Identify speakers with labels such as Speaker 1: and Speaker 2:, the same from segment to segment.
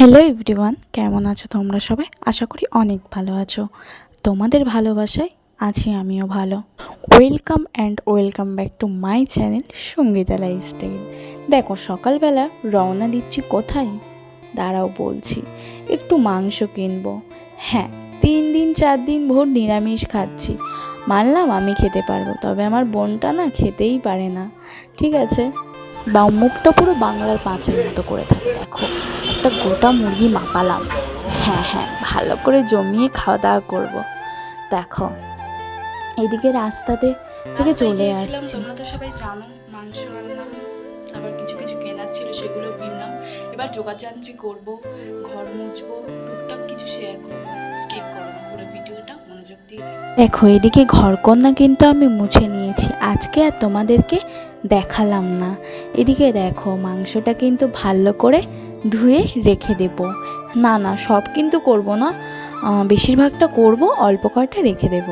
Speaker 1: Hello everyone, কেমন আছো তোমরা সবাই? আশা করি অনেক ভালো আছো। তোমাদের ভালোবাসায় আছি আমিও ভালো। Welcome and welcome back to my channel Sangeeta lifestyle দেখো, সকালবেলা রওনা দিচ্ছি কোথায়? দাঁড়াও বলছি, একটু মাংস কিনবো। হ্যাঁ তিন দিন, চার দিন ভোর নিরামিষ খাচ্ছি। মানলাম আমি খেতে পারব, তবে আমার বোনটা না খেতেই পারে না। ঠিক আছে? বা মুখটা পুরো বাংলার পাঁচের মতো করে থাকে, দেখো। একটা গোটা মুরগি মাপালাম। হ্যাঁ হ্যাঁ ভালো করে জমিয়ে খাওয়া দাওয়া করব। দেখো এদিকে রাস্তাতে থেকে চলে আসছি।
Speaker 2: তোমরা তো সবাই জানো মাংস আনলাম আবার কিছু কিছু কেনার ছিল সেগুলো কিনলাম। এবার যোগাযান্ত্রী করব ঘর মুছবো টুকটাক কিছু শেয়ার করব স্কিপ করো না পুরো ভিডিওটা দেখো।
Speaker 1: এদিকে ঘরকন্যা কিন্তু আমি মুছে নিয়েছি। আজকে আর তোমাদেরকে দেখালাম না। এদিকে দেখো, মাংসটা কিন্তু ভালো করে ধুয়ে রেখে দেব। না না, সব কিন্তু করব না। বেশিরভাগটা করব, অল্প কয়টা রেখে দেব।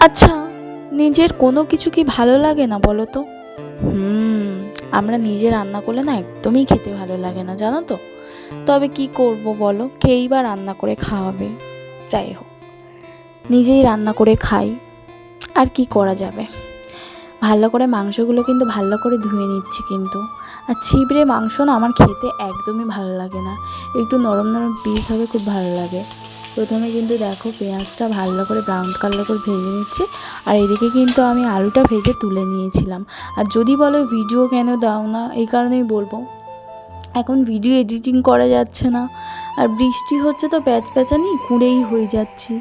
Speaker 1: আচ্ছা নিজের কোনো কিছু কি ভালো লাগে না বলো তো? হুম, আমরা নিজে রান্না করলে না একদমই খেতে ভালো লাগে না, জানো তো? তবে কি করব বলো? কেই বা রান্না করে খাওয়াবে? যাই হোক। নিজেই রান্না করে খাই। আর কি করা যাবে? ভালো করে মাংসগুলো কিন্তু ভালো করে ধুয়ে নিচ্ছি কিন্তু। আর ছিবড়ে মাংস না আমার খেতে একদমই ভালো লাগে না। একটু নরম নরম পিস হবে খুব ভালো লাগে। প্রথমে কিন্তু দেখো পেঁয়াজটা ভালো করে ব্রাউন কালার করে ভেজে নিচ্ছি। আর এদিকে কিন্তু আমি আলুটা ভেজে তুলে নিয়েছিলাম। আর যদি বলো ভিডিও কেন দাও না, এই কারণেই বলব। এখন ভিডিও এডিটিং করা যাচ্ছে না। আর বৃষ্টি হচ্ছে তো প্যাচ প্যাচানি কুঁড়েই হয়ে যাচ্ছি।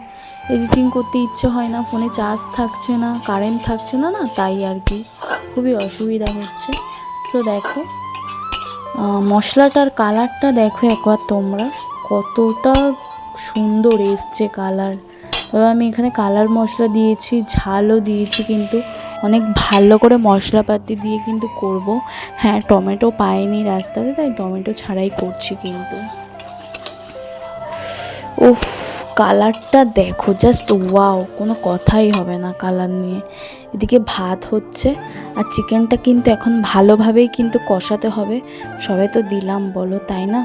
Speaker 1: এডিটিং করতে ইচ্ছে হয় না, ফোনে চার্জ থাকছে না কারেন্ট থাকছে না না, তাই আর কি। খুবই অসুবিধা হচ্ছে। তো দেখো মশলাটার কালারটা দেখো একবার তোমরা। কতটা সুন্দর এসছে কালার তবে আমি এখানে কালার মশলা দিয়েছি, ঝালও দিয়েছি, কিন্তু অনেক ভালো করে মশলাপাতি দিয়ে কিন্তু করব। হ্যাঁ টমেটো পাইনি রাস্তাতে, তাই টমেটো ছাড়াই করছি কিন্তু। উফ কালারটা দেখো জাস্ট ওয়াও কোনো কথাই হবে না কালার নিয়ে। এদিকে ভাত হচ্ছে, আর চিকেনটা কিন্তু এখন ভালোভাবেই কিন্তু কষাতে হবে। সবাই তো দিলাম, বলো, তাই না?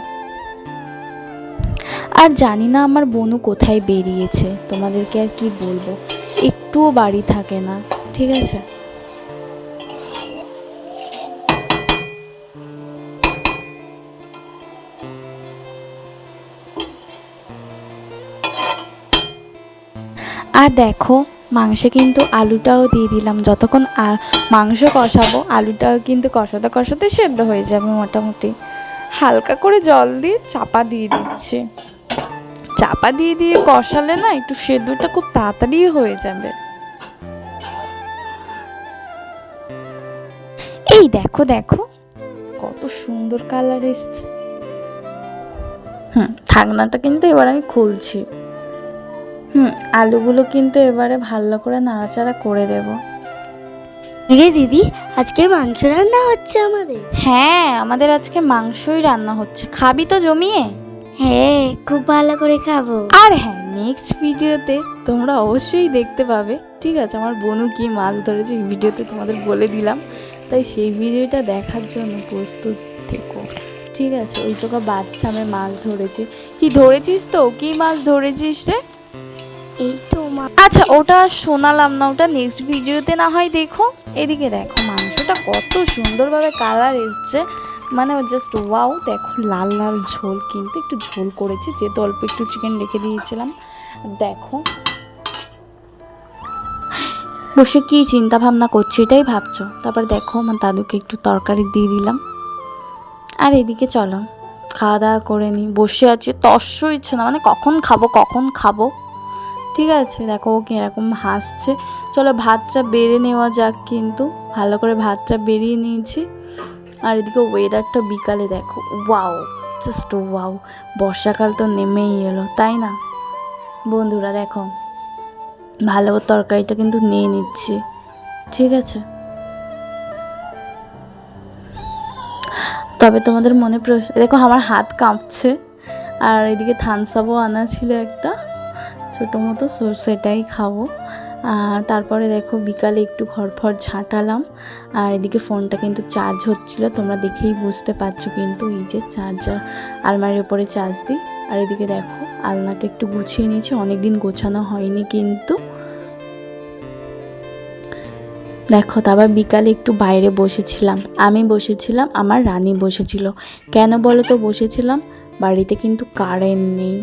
Speaker 1: আর জানি না আমার বনু কোথায় বেরিয়েছে, তোমাদেরকে আর কি বলব? একটুও বাড়ি থাকে না, ঠিক আছে? আর দেখো, মাংসে কিন্তু আলুটাও দিয়ে দিলাম। যতক্ষণ আর মাংস কষাবো, আলুটাও কিন্তু কষাতে কষাতে সেদ্ধ হয়ে যাবে মোটামুটি। হালকা করে জল দিয়ে চাপা দিয়ে দিচ্ছি। চাপা দিয়ে দিয়ে কষালে না একটু সেদ্ধটা খুব তাড়াতাড়ি হয়ে যাবে। এই দেখো দেখো, কত সুন্দর কালার এসছে। হুম, ঢাকনাটা কিন্তু এবার আমি খুলছি। হুম আলুগুলো কিন্তু এবারে ভালো করে নাড়াচাড়া করে দেব।
Speaker 3: রে দিদি আজকে মাংস রান্না হচ্ছে আমাদের।
Speaker 1: হ্যাঁ আমাদের আজকে মাংসই রান্না হচ্ছে। খাবি তো জমিয়ে?
Speaker 3: হ্যাঁ খুব ভালো করে খাব।
Speaker 1: আর হ্যাঁ নেক্সট ভিডিওতে তোমরা অবশ্যই দেখতে পাবে। ঠিক আছে আমার বনু কি মাছ ধরেছে এই ভিডিওতে তোমাদের বলে দিলাম। তাই সেই ভিডিওটা দেখার জন্য প্রস্তুত থেকো। ঠিক আছে ওই তোকে বাচ্চা আমি মাছ ধরেছি। কি ধরেছিস তো? কি মাছ ধরেছিস রে?
Speaker 3: এই তো
Speaker 1: আচ্ছা ওটা শোনালাম না, ওটা নেক্সট ভিডিওতে না হয় দেখো। এদিকে দেখো, মাংসটা কত সুন্দরভাবে কালার এসছে। মানে জাস্ট ওয়াও দেখো, লাল লাল ঝোল কিন্তু একটু ঝোল করেছি, যেহেতু অল্প একটু চিকেন রেখে দিয়েছিলাম। দেখো। বসে কি চিন্তা ভাবনা করছি, এটাই ভাবছ? তারপর দেখো, আমার দাদুকে একটু তরকারি দিয়ে দিলাম। আর এদিকে চলো, খাওয়া দাওয়া করে নিই বসে আছি তস্য ইচ্ছে না মানে কখন খাব কখন খাব? ঠিক আছে, দেখো ও কীরকম হাসছে। চলো ভাতটা বেড়ে নেওয়া যাক কিন্তু। ভালো করে ভাতটা বেরিয়ে নিয়েছি। আর এদিকে ওয়েদারটা বিকালে, দেখো ওয়াও জাস্ট ওয়াও বর্ষাকাল তো নেমেই এলো, তাই না? বন্ধুরা, দেখো, ভালো করে তরকারিটা কিন্তু নিয়ে নিচ্ছি, ঠিক আছে? তবে তোমাদের মনে প্রশ্ন, দেখো, আমার হাত কাঁপছে। আর এদিকে থানসাপও আনা ছিল একটা। ছোটো মতো, সো সেটাই খাব। তারপরে দেখো, বিকালে একটু ঘর ফর ঝাঁটালাম। আর এদিকে ফোনটা কিন্তু চার্জ হচ্ছিল, তোমরা দেখেই বুঝতে পারছ কিন্তু এই যে চার্জার আলমারির ওপরে চার্জ দিই। আর এদিকে দেখো, আলনাটা একটু গুছিয়ে নিয়েছি, অনেকদিন গোছানো হয়নি কিন্তু। দেখো তারপর বিকালে একটু বাইরে বসেছিলাম। আমি বসেছিলাম, আমার রানী বসেছিল। কেন বলো তো বসেছিলাম? বাড়িতে কিন্তু কারেন্ট নেই।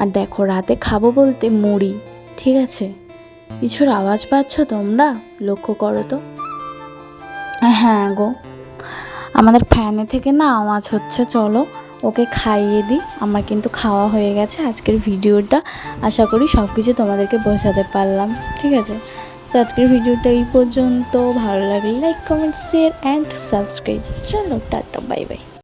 Speaker 1: আর দেখো, রাতে খাব বলতে মুড়ি, ঠিক আছে? কিছুর আওয়াজ পাচ্ছ তোমরা? লক্ষ্য করো তো। হ্যাঁ গো, আমাদের ফ্যানে থেকে না আওয়াজ হচ্ছে, চলো ওকে খাইয়ে দিই। আমার কিন্তু খাওয়া হয়ে গেছে, আজকের ভিডিওটা আশা করি সব কিছু তোমাদেরকে বোঝাতে পারলাম, ঠিক আছে? তো আজকের ভিডিওটা এই পর্যন্ত, ভালো লাগলে like comment share and subscribe চলো, টাটা বাই বাই